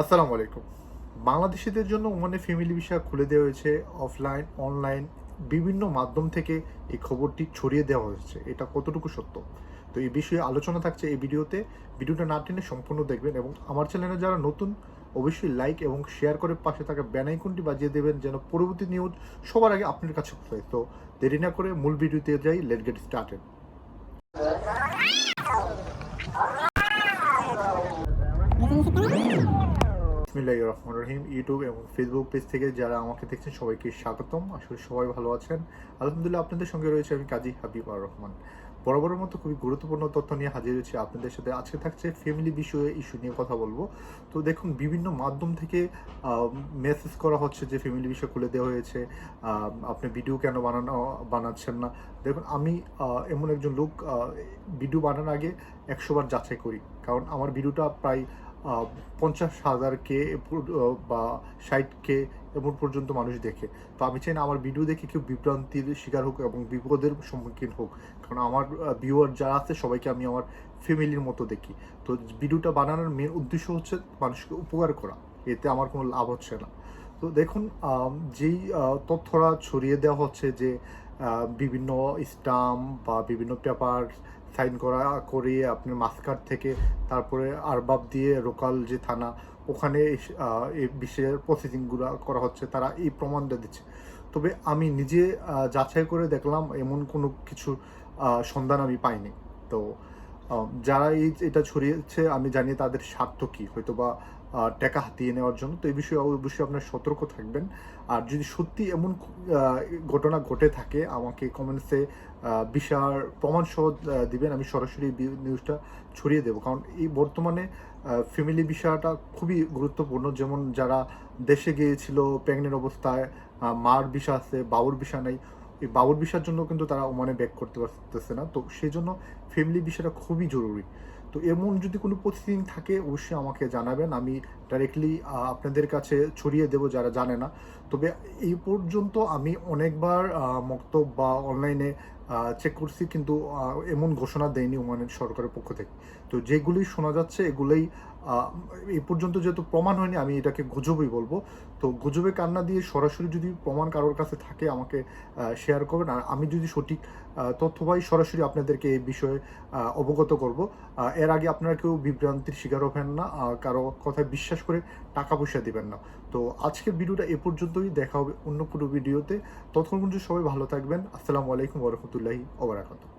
আসসালামু আলাইকুম। বাংলাদেশিদের জন্য ওমানে ফ্যামিলি ভিসা খুলে দেওয়া হয়েছে অফলাইন অনলাইন বিভিন্ন মাধ্যম থেকে এই খবরটি ছড়িয়ে দেওয়া হয়েছে। এটা কতটুকু সত্য? তো এই বিষয়ে আলোচনা থাকছে এই ভিডিওতে। ভিডিওটা না টেনে সম্পূর্ণ দেখবেন এবং আমার চ্যানেলে যারা নতুন, অবশ্যই লাইক এবং শেয়ার করে পাশে থাকা বেনাইকনটি বাজিয়ে দেবেন যেন পরবর্তী নিউজ সবার আগে আপনার কাছে পৌঁছায়। তো দেরি না করে মূল ভিডিওতে যাই লেট গেট স্টার্টেড বিসমিল্লাহ রহমান রহিম। ইউটিউব এবং ফেসবুক পেজ থেকে যারা আমাকে দেখছেন, সবাইকে স্বাগতম। আসলে সবাই ভালো আছেন। আলহামদুলিল্লাহ আপনাদের সঙ্গে রয়েছে আমি কাজী হাবিব আর রহমান। বরাবরের মতো খুবই গুরুত্বপূর্ণ তথ্য নিয়ে হাজির হয়েছে আপনাদের সাথে। আজকে থাকছে ফ্যামিলি বিষয়ে ইস্যু নিয়ে কথা বলব। তো দেখুন, বিভিন্ন মাধ্যম থেকে মেসেজ করা হচ্ছে যে ফ্যামিলি বিষয় খুলে দেওয়া হয়েছে। আপনি ভিডিও কেন বানানো, বানাচ্ছেন না? দেখুন, আমি এমন একজন লোক ভিডিও বানানোর আগে একশোবার যাচাই করি। কারণ আমার ভিডিওটা প্রায় পঞ্চাশ হাজার কে বা ষাট কে এমন পর্যন্ত মানুষ দেখে। তো আমি চাই না আমার ভিডিও দেখে কেউ বিভ্রান্তির শিকার হোক এবং বিপদের সম্মুখীন হোক। কারণ আমার ভিউয়ার যারা আছে সবাইকে আমি আমার ফ্যামিলির মতো দেখি। তো ভিডিওটা বানানোর মেন উদ্দেশ্য হচ্ছে মানুষকে উপকার করা। এতে আমার কোনো লাভ হচ্ছে না। তো দেখুন যেই তথ্যরা ছড়িয়ে দেওয়া হচ্ছে যে বিভিন্ন স্টাম্প বা বিভিন্ন পেপার সাইন করা করে আপনি মাস্কার থেকে তারপরে আরবাব দিয়ে লোকাল যে থানা, ওখানে এই বিষয়ের প্রসেসিংগুলো করা হচ্ছে, তারা এই প্রমাণটা দিচ্ছে। তবে আমি নিজে যাচাই করে দেখলাম, এমন কোনো কিছু সন্ধান আমি পাইনি। তো যারা এই, এটা ছড়িয়েছে, আমি জানি তাদের স্বার্থ কী হয়তো বা টাকা হাতিয়ে নেওয়ার জন্য। তো এই বিষয়ে অবশ্যই আপনার সতর্ক থাকবেন। আর যদি সত্যি এমন ঘটনা ঘটে থাকে, আমাকে কমেন্টসে বিশার প্রমাণ সহ দিবেন। আমি সরাসরি নিউজটা ছড়িয়ে দেবো। কারণ এই বর্তমানে ফ্যামিলি বিষয়টা খুবই গুরুত্বপূর্ণ। যেমন যারা দেশে গিয়েছিল প্রেগনেন্ট অবস্থায় মার বিষা আছে বাবুর বিষা নেই, এই বাবুর বিষার জন্য কিন্তু তারা ওমানে ব্যাক করতে পারতেছে না। তো সেই জন্য ফ্যামিলি বিষয়টা খুবই জরুরি। তো এমন যদি কোনো প্রতিদিন থাকে, অবশ্যই আমাকে জানাবেন। আমি ডাইরেক্টলি আপনাদের কাছে ছড়িয়ে দেব যারা জানে না। তবে এই পর্যন্ত আমি অনেকবার মক্তব বা অনলাইনে চেক করছি, কিন্তু এমন ঘোষণা দেয়নি ওমানের সরকারের পক্ষ থেকে। তো যেগুলি শোনা যাচ্ছে, এগুলোই এই পর্যন্ত যেহেতু প্রমাণ হয়নি, আমি এটাকে গুজবই বলব। তো গুজবে কান্না দিয়ে সরাসরি যদি প্রমাণ কারোর কাছে থাকে, আমাকে শেয়ার করবেন। আর আমি যদি সঠিক তথ্য পাই, সরাসরি আপনাদেরকে এই বিষয়ে অবগত করব। এর আগে আপনারা কেউ বিভ্রান্তির শিকার হবেন না, আর কারও কথায় বিশ্বাস করে টাকা পয়সা দিবেন না। তো আজকের ভিডিওটা এ পর্যন্তই, দেখা হবে অন্য কোনো ভিডিওতে। ততক্ষণ পর্যন্ত সবাই ভালো থাকবেন। আসসালামু আলাইকুম ওরহমতুল্লাহি ওবরাকাতুহ